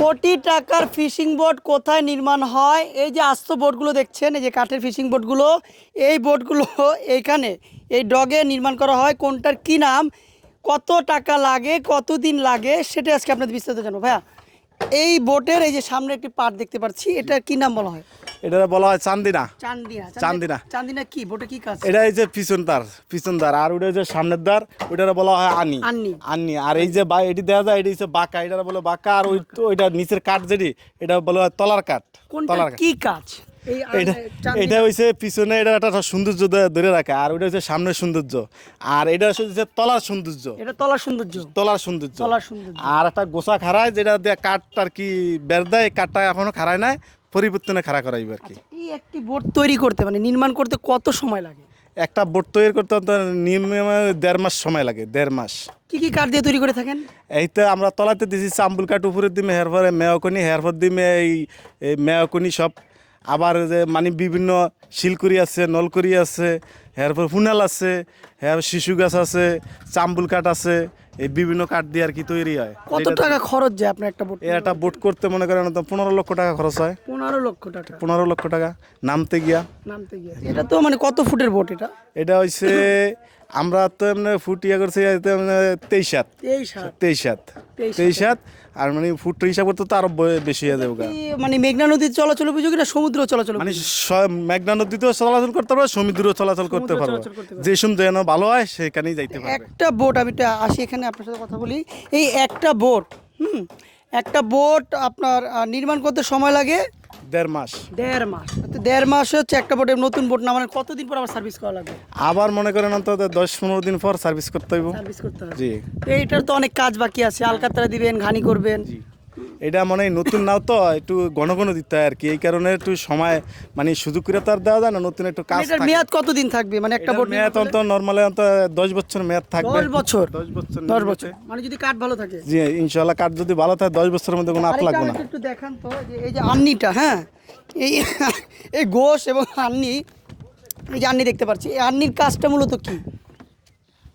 কোটি টাকার fishing boat কোথায় নির্মাণ হয়? এই যে আস্ত বোটগুলো দেখছেন, এই যে কাঠের ফিশিং বোটগুলো, এই বোটগুলো এইখানে, এই ডগে নির্মাণ করা হয়। কোনটার কি নাম? কত টাকা লাগে? কত দিন লাগে? সেটা আজকে আপনাদের বিস্তারিত জানব। ভাইয়া, এই বোটের এই যে সামনে একটি পার্ট দেখতে পাচ্ছি, এটার কি নাম বলা হয়? এটা বলা হয় চান্দিনা। চান্দিনা। চান্দিনা। চান্দিনা কি? বোটে কি কাজ? এটা এই যে পিছন তার পিছন আর ওটা হচ্ছে সামনের দ্বার বলা হয় আনি। আন্নি আর এই যে এটি দেখা যায় এটি হচ্ছে বাঁকা। এটা বলে বাঁকা। আর ওই ওইটা নিচের কাঠ যেটি এটা বলা হয় তলার কাঠ। তলার কি কাজ? এটা পিছনে এটা একটা সৌন্দর্য ধরে- রাখে। আর ওইটা হচ্ছে সামনের সৌন্দর্য। আর এটা হচ্ছে তলার সৌন্দর্য। এটা তলার সৌন্দর্য। তলার সৌন্দর্য। তলার সৌন্দর্য। আর একটা গোসা খাড়ায় যেটা দিয়ে কাঠ আর কি বের দেয় কাঠটা এখনও খাড়ায় নাই। পরিবর্তনে খাড়া করাইব আর কি। এই একটি বোর্ড তৈরি করতে মানে নির্মাণ করতে কত সময় লাগে? একটা বোর্ড তৈরি করতে নিম্ন দেড় মাস সময় লাগে দেড় মাস। কি কি কাঠ দিয়ে তৈরি করে থাকেন? এই তো আমরা তলাতে দিছি চাম্বুল কাঠ উপরে দিমে হের পরে মেয়কনি হের পর দিমে এই এই মেয়কনি সব। আবার যে মানে বিভিন্ন শিলকুড়ি আছে নলকুড়ি আছে হের পর ফুনাল আছে হের শিশু গাছ আছে চাম্বুল কাঠ আছে এই বিভিন্ন কাঠ দিয়ে আর কি তৈরি হয়। কত টাকা খরচ যায় আপনার একটা বোট একটা বোট করতে মনে করেন তো পনেরো লক্ষ টাকা খরচ হয়। পনেরো লক্ষ টাকা। পনেরো লক্ষ টাকা নামতে গিয়া। নামতে গিয়া। এটা তো মানে কত ফুটের বোট এটা? এটা হচ্ছে আমরা তো এমনি ফুট ইয়ে করছি তেইশ হাত। এই সাত তেইশ হাত। তেইশ হাত আর মানে ফুট হিসাব করতে তো আরও বেশি হয়ে যাবে মানে মেঘনা নদীর চলাচল উপযোগী না সমুদ্র চলাচল মানে মেঘনা নদীতেও চলাচল করতে পারবে সমুদ্রেও চলাচল করতে পারবে। যে সময় যেন ভালো হয় সেখানেই যাইতে পারবে। একটা বোট আমি আসি এখানে আপনার সাথে কথা বলি। এই একটা বোট হুম একটা বোট আপনার নির্মাণ করতে সময় লাগে দেড় মাস। দেড় মাস। তো দেড় মাসে হচ্ছে একটা বোটে নতুন বোট না মানে কতদিন পর আবার সার্ভিস করা লাগবে? আবার মনে করেন অন্তত দশ পনেরো দিন পর সার্ভিস করতে হইব। সার্ভিস করতে হবে। জি। এইটার তো অনেক কাজ বাকি আছে আলকাতরা দিবেন ঘানি করবেন। জি। এটা মানে নতুন নাও তো একটু ঘন ঘন দিতে হয় আর কি। এই কারণে একটু সময় মানে সুযোগ করে তো আর দেওয়া যায় না নতুন একটু কাজ এটার থাকে। মেয়াদ কতদিন থাকবে? মানে একটা বোট মেয়াদ অন্ত নর্মালি অন্ত দশ বছর মেয়াদ থাকবে। দশ বছর? দশ বছর দশ বছর। মানে যদি কাঠ ভালো থাকে? জি ইনশাল্লাহ কাঠ যদি ভালো থাকে দশ বছরের মধ্যে কোনো আপ লাগবে না। একটু দেখান তো এই যে আন্নিটা হ্যাঁ? এই এই গোশ এবং আন্নি এই যে আন্নি দেখতে পাচ্ছি এই আন্নির কাজটা মূলত কি?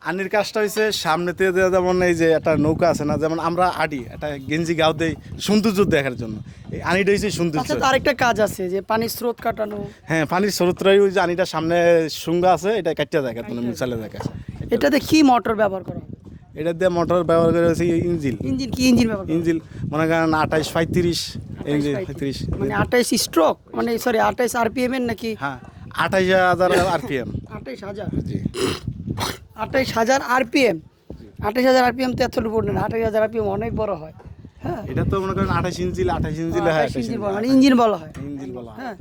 আনির কাজটা হয়েছে সামনেতে যেমন এই যে একটা নৌকা আছে না যেমন আমরা আডি একটা গেঞ্জি গাও দেই সৌন্দর্য দেখার জন্য। এই আনিটা হচ্ছে সৌন্দর্য। আচ্ছা আরেকটা কাজ আছে যে পানির স্রোত কাটানো। হ্যাঁ পানির স্রোতরাই ওই যে আনিটা সামনে সুঙ্গা আছে এটা কাটিয়া দেখা তুমি মিশালে দেখা এটাতে কি মোটর ব্যবহার করা এটা দিয়ে মোটর ব্যবহার করে হচ্ছে ইঞ্জিল ইঞ্জিন কি ইঞ্জিন ব্যবহার? ইঞ্জিল মনে করেন আঠাইশ পঁয়ত্রিশ ইঞ্জিল পঁয়ত্রিশ। মানে আঠাইশ স্ট্রোক মানে সরি আঠাইশ আরপিএম এর নাকি? হ্যাঁ আঠাইশ হাজার আরপিএম আঠাইশ হাজার? জি। আঠাইশ হাজার আরপিএম। আঠাইশ হাজার আরপিএম তো এত উপর না আঠাইশ হাজার আরপিএম অনেক বড় হয়। হ্যাঁ। এটা তো মনে করেন আঠাইশ ইঞ্জিল আঠাইশ ইঞ্জিল হ্যাঁ ইঞ্জিন বলা মানে ইঞ্জিন বলা হয়। ইঞ্জিল বলা হয়। হ্যাঁ।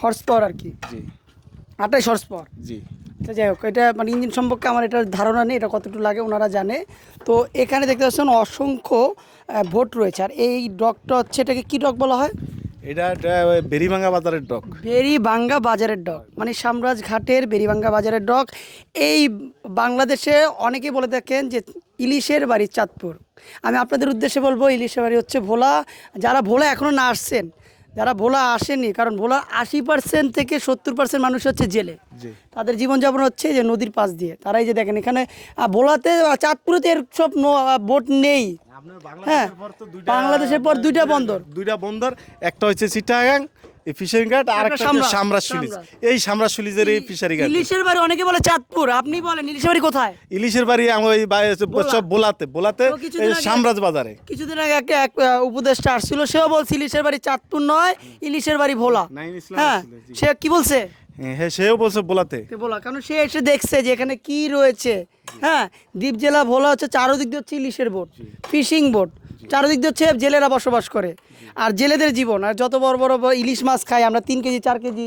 হর্স পাওয়ার আর কি। জি। আঠাইশ হর্স পাওয়ার জি। তো যাই হোক এটা মানে ইঞ্জিন সম্পর্কে আমার এটার ধারণা নেই এটা কতটুকু লাগে ওনারা জানে। তো এখানে দেখতে পাচ্ছেন অসংখ্য ভোট রয়েছে। আর এই ডকটা হচ্ছে এটাকে কী ডক বলা হয়? এটা বেরিভাঙ্গা বাজারের ডক। বেরিবাঙ্গা বাজারের ডক। মানে সামরাজ ঘাটের বেরিবাঙ্গা বাজারের ডক। এই বাংলাদেশে অনেকে বলে থাকেন যে ইলিশের বাড়ি চাঁদপুর। আমি আপনাদের উদ্দেশ্যে বলব, ইলিশের বাড়ি হচ্ছে ভোলা। যারা ভোলা এখনও না আসছেন যারা ভোলা আসেনি কারণ ভোলা আশি পার্সেন্ট থেকে সত্তর পার্সেন্ট মানুষ হচ্ছে জেলে। তাদের জীবনযাপন হচ্ছে যে নদীর পাশ দিয়ে। তারাই যে দেখেন এখানে ভোলাতে চাঁদপুরতে এর সব বোট নেই। হ্যাঁ বাংলাদেশের পর দুইটা বন্দর। দুইটা বন্দর একটা হচ্ছে চিটাগাং এই ফিশারি ঘাট আর একটা সামরাজ সুলিজ এই সামরাজ সুলিজের এই ফিশারি ঘাট। ইলিশের বাড়ি অনেকে বলে চাঁদপুর। আপনি বলেন ইলিশের বাড়ি কোথায়? ইলিশের বাড়ি আমার সব বোলাতে। বোলাতে সামরাজ বাজারে। কিছুদিন আগে একটা এক আহ, উপদেষ্টা আসছিল। সেও বলছে ইলিশের বাড়ি চাঁদপুর নয় ইলিশের বাড়ি ভোলা। হ্যাঁ সে কি বলছে? হ্যাঁ সেও বলছে বোলাতে। ভোলা কারণ সে এসে দেখছে যে এখানে কি রয়েছে। হ্যাঁ দ্বীপ জেলা ভোলা হচ্ছে চারোদিক দিয়ে হচ্ছে ইলিশের বোট ফিশিং বোট। চারোদিক দিয়ে হচ্ছে জেলেরা বসবাস করে। আর জেলেদের জীবন আর যত বড় বড় বড় ইলিশ মাছ খাই আমরা তিন কেজি চার কেজি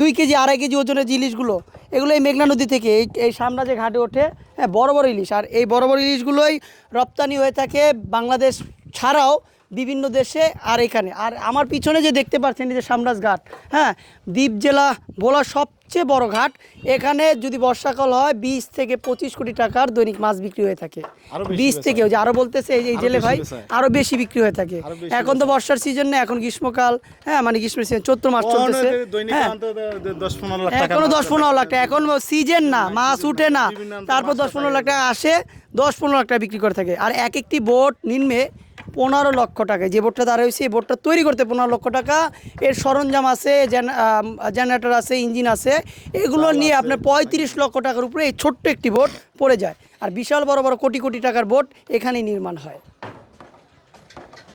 দুই কেজি আড়াই কেজি ওজনের যে ইলিশগুলো এগুলো এই মেঘনা নদী থেকে এই এই সামনা যে ঘাটে ওঠে হ্যাঁ বড় বড় ইলিশ। আর এই বড় বড় ইলিশগুলোই রপ্তানি হয়ে থাকে বাংলাদেশ ছাড়াও বিভিন্ন দেশে আর এখানে। আর আমার পিছনে যে দেখতে পাচ্ছেন এই যে সামরাজ ঘাট হ্যাঁ দ্বীপ জেলা ভোলা সবচেয়ে বড় ঘাট। এখানে যদি বর্ষাকাল হয় বিশ থেকে পঁচিশ কোটি টাকার দৈনিক মাছ বিক্রি হয়ে থাকে। বিশ থেকে যে আরও বলতেছে এই জেলে ভাই আরও বেশি বিক্রি হয়ে থাকে। এখন তো বর্ষার সিজন না এখন গ্রীষ্মকাল হ্যাঁ মানে গ্রীষ্মের সিজন চৈত্র মাস চলতেছে। দৈনিক হ্যাঁ। দশ পনেরো লাখ টাকা এখনও দশ পনেরো লাখ টাকা এখন সিজন না মাছ উঠে না তারপর দশ পনেরো লাখ টাকা আসে দশ পনেরো লাখ টাকা বিক্রি করে থাকে। আর এক একটি বোট নিম্নে পনেরো লক্ষ টাকা। যে বোর্ডটা দাঁড়া হয়েছে এই বোর্ডটা তৈরি করতে পনেরো লক্ষ টাকা। এর সরঞ্জাম আছে জেনারেটর আছে ইঞ্জিন আছে। এগুলো নিয়ে আপনার পঁয়ত্রিশ লক্ষ টাকার উপরে এই ছোট্ট একটি বোর্ড পড়ে যায়। আর বিশাল বড় বড় কোটি কোটি টাকার বোর্ড এখানেই নির্মাণ হয়।